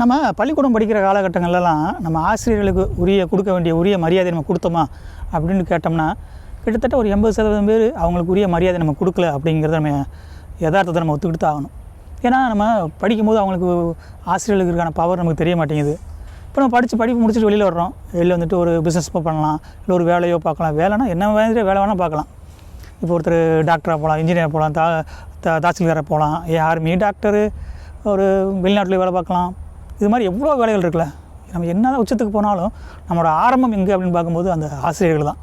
நம்ம பள்ளிக்கூடம் படிக்கிற காலகட்டங்கள்லாம் நம்ம ஆசிரியர்களுக்கு உரிய கொடுக்க வேண்டிய உரிய மரியாதை நம்ம கொடுத்தோமா அப்படின்னு கேட்டோம்னா கிட்டத்தட்ட ஒரு எண்பது சதவீதம் பேர் அவங்களுக்கு உரிய மரியாதை நம்ம கொடுக்கல அப்படிங்கிறத நம்ம யதார்த்தத்தை நம்ம ஒத்துக்கிட்டு தான் ஆகணும். ஏன்னா நம்ம படிக்கும்போது அவங்களுக்கு ஆசிரியர்களுக்கு இருக்கான பவர் நமக்கு தெரிய மாட்டேங்குது. இப்போ நம்ம படித்து படிப்பு முடிச்சுட்டு வெளியில் வர்றோம். வெளியில் வந்துட்டு ஒரு பிஸ்னஸ் பண்ணலாம் இல்லை ஒரு வேலையோ பார்க்கலாம். வேலைனா என்ன மாதிரி வேலை வேணால் பார்க்கலாம். இப்போ ஒருத்தர் டாக்டராக போகலாம் இன்ஜினியர் போகலாம் தா தாசில்தாராக போகலாம் ஏன் ஆர்மி டாக்டரு ஒரு வெளிநாட்டில் வேலை பார்க்கலாம். இது மாதிரி எவ்வளோ வேலைகள் இருக்குல்ல? நம்ம என்ன உச்சத்துக்கு போனாலும் நம்மளோட ஆரம்பம் எங்கே அப்படின்னு பார்க்கும்போது அந்த ஆசிரியர்கள் தான்.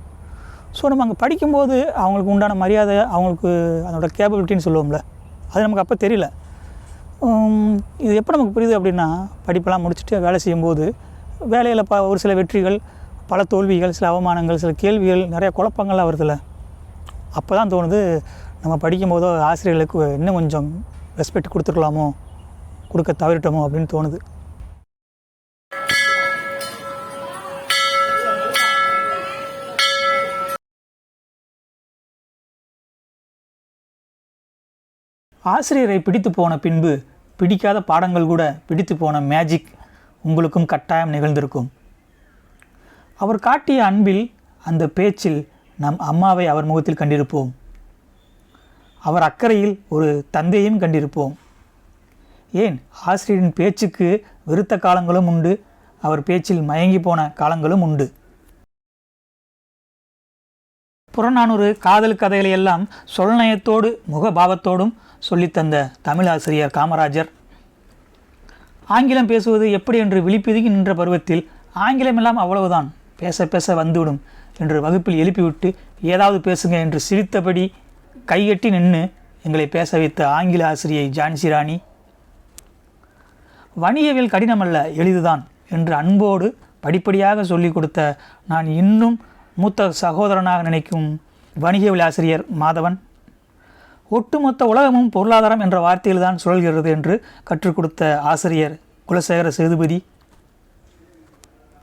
ஸோ நம்ம அங்கே படிக்கும்போது அவங்களுக்கு உண்டான மரியாதை அவங்களுக்கு அதோட கேப்பபிலிட்டின்னு சொல்லுவோம்ல அது நமக்கு அப்போ தெரியல. இது எப்போ நமக்கு புரியுது அப்படின்னா படிப்பெல்லாம் முடிச்சுட்டு வேலை செய்யும்போது வேலையில் ப ஒரு சில வெற்றிகள் பல தோல்விகள் சில அவமானங்கள் சில கேள்விகள் நிறைய குழப்பங்கள்லாம் வருதுல்ல. அப்போ தான் தோணுது நம்ம படிக்கும்போதோ ஆசிரியர்களுக்கு இன்னும் கொஞ்சம் ரெஸ்பெக்ட் கொடுத்துருக்கலாமோ கொடுக்க தவறிட்டோமோ அப்படின்னு தோணுது. ஆசிரியரை பிடித்து போன பின்பு பிடிக்காத பாடங்கள் கூட பிடித்து போன மேஜிக் உங்களுக்கும் கட்டாயம் நிகழ்ந்திருக்கும். அவர் காட்டிய அன்பில் அந்த பேச்சில் நம் அம்மாவை அவர் முகத்தில் கண்டிருப்போம். அவர் அக்கறையில் ஒரு தந்தையும் கண்டிருப்போம். ஏன்? ஆசிரியரின் பேச்சுக்கு வெறுத்த காலங்களும் உண்டு அவர் பேச்சில் மயங்கி போன காலங்களும் உண்டு. புறநானூறு காதல் கதைகளை எல்லாம் சொல்நயத்தோடு முகபாவத்தோடும் சொல்லித்தந்த தமிழ் ஆசிரியர் காமராஜர். ஆங்கிலம் பேசுவது எப்படி என்று விழிப்பிதுகி நின்ற பருவத்தில் ஆங்கிலம் எல்லாம் அவ்வளவுதான் பேச பேச வந்துவிடும் என்று வகுப்பில் எழுப்பிவிட்டு ஏதாவது பேசுங்க என்று சிரித்தபடி கைகட்டி நின்று எங்களை பேச வைத்த ஆங்கில ஆசிரியை ஜான்சி ராணி. வணிகவியல் கடினமல்ல எளிதுதான் என்று அன்போடு படிப்படியாக சொல்லிக் கொடுத்த நான் இன்னும் மூத்த சகோதரனாக நினைக்கும் வணிகவியல் ஆசிரியர் மாதவன் ஒட்டுமொத்த உலகமும் பொருளாதாரம் என்ற வார்த்தையில்தான் சுழல்கிறது என்று கற்றுக் கொடுத்த ஆசிரியர் குலசேகர சேதுபதி.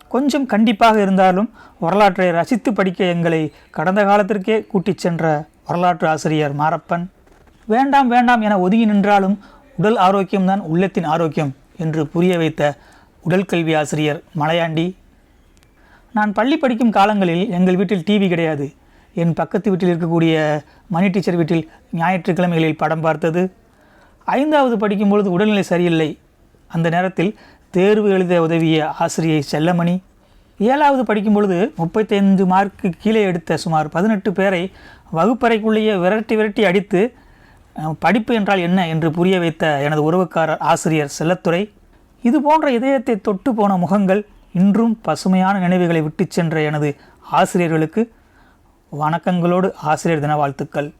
கொஞ்சம் கண்டிப்பாக இருந்தாலும் வரலாற்றை ரசித்து படிக்க எங்களை கடந்த காலத்திற்கே கூட்டிச் சென்ற வரலாற்று ஆசிரியர் மாரப்பன். வேண்டாம் வேண்டாம் என ஒதுங்கி நின்றாலும் உடல் ஆரோக்கியம்தான் உள்ளத்தின் ஆரோக்கியம் என்று புரிய வைத்த உடல் கல்வி ஆசிரியர் மலையாண்டி. நான் பள்ளி படிக்கும் காலங்களில் எங்கள் வீட்டில் டிவி கிடையாது. என் பக்கத்து வீட்டில் இருக்கக்கூடிய மணி டீச்சர் வீட்டில் ஞாயிற்றுக்கிழமைகளில் படம் பார்த்தது. ஐந்தாவது படிக்கும் பொழுது உடல்நிலை சரியில்லை. அந்த நேரத்தில் தேர்வு எழுத உதவிய ஆசிரியை செல்லமணி. ஏழாவது படிக்கும் பொழுது முப்பத்தைந்து மார்க்கு கீழே எடுத்த சுமார் பதினெட்டு பேரை வகுப்பறைக்குள்ளேயே விரட்டி விரட்டி அடித்து படிப்பு என்றால் என்ன? என்று புரிய வைத்த எனது உறவுக்காரர் ஆசிரியர் செல்லத்துறை. இது போன்ற இதயத்தை தொட்டு போன முகங்கள் இன்றும் பசுமையான நினைவுகளை விட்டுச் சென்ற எனது ஆசிரியர்களுக்கு வணக்கங்களோடு ஆசிரியர் தின வாழ்த்துக்கள்.